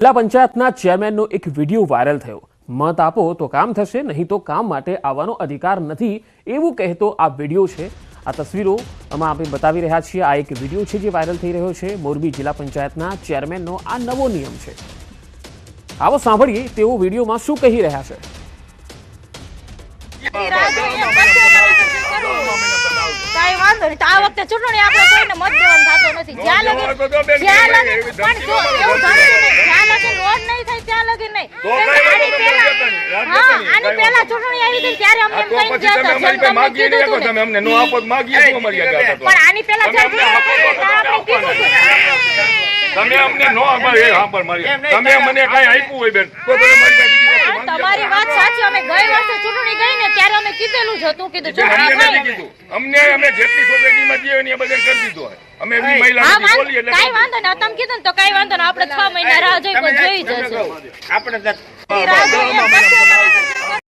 જિલ્લા પંચાયતના ચેરમેનનો એક વીડિયો વાયરલ થયો મત આપો તો કામ થશે નહીં તો કામ માટે આવવાનો અધિકાર નથી એવું કહેતો આ વીડિયો છે આ તસવીરો આમાં આપણે બતાવી રહ્યા છીએ આ એક વીડિયો છે જે વાયરલ થઈ રહ્યો છે મોરબી જિલ્લા પંચાયતના ચેરમેનનો આ નવો નિયમ છે આવો સાંભળીએ તેઓ વિડીયોમાં શું કહી રહ્યા છે આ વખતે ચૂંટણી આપણે કોઈને મત દેવાનું થતો નથી જ્યાં લગી જ્યાં લગી પણ જો એવું ધારો ને જ્યાં લગી રોડ નહીં થાય ત્યાં લગી નહીં તો કેમ કે કઈ આની પહેલા- હા આની પહેલા ચૂંટણી આવી હતી ત્યારે અમને કઈ પછી તમે અમારી પાસે માગીએ નહીં શકો, તમે અમને નો આપો તો માગીએ શું અમારી આગળ હતા પણ આની પહેલા તમે અમને આપો તો ત્યારે કીધું હતું. તમે અમને નો આપો એ હા પર મારી તમે મને કઈ આપ્યું હોય બેન. તો તમે મારી બીજી વસ્તુ તમારી વાત સાચી અમે ગઈ વર્ષે ચૂંટણી ગઈ ને ત્યારે અમે કીધેલું છે તું કીધું. કીધું. અમને અમે જેટલી સોસાયટીમાં જઈએ ને બધે કરી દીધો અમે એવી હા મહિલા બોલીએ એટલે કાઈ વાંધો નહીં. તમે કીધું તો કાઈ વાંધો ન આપણે 6 મહિના રાહ જોઈ પણ જોઈ જશે આપણે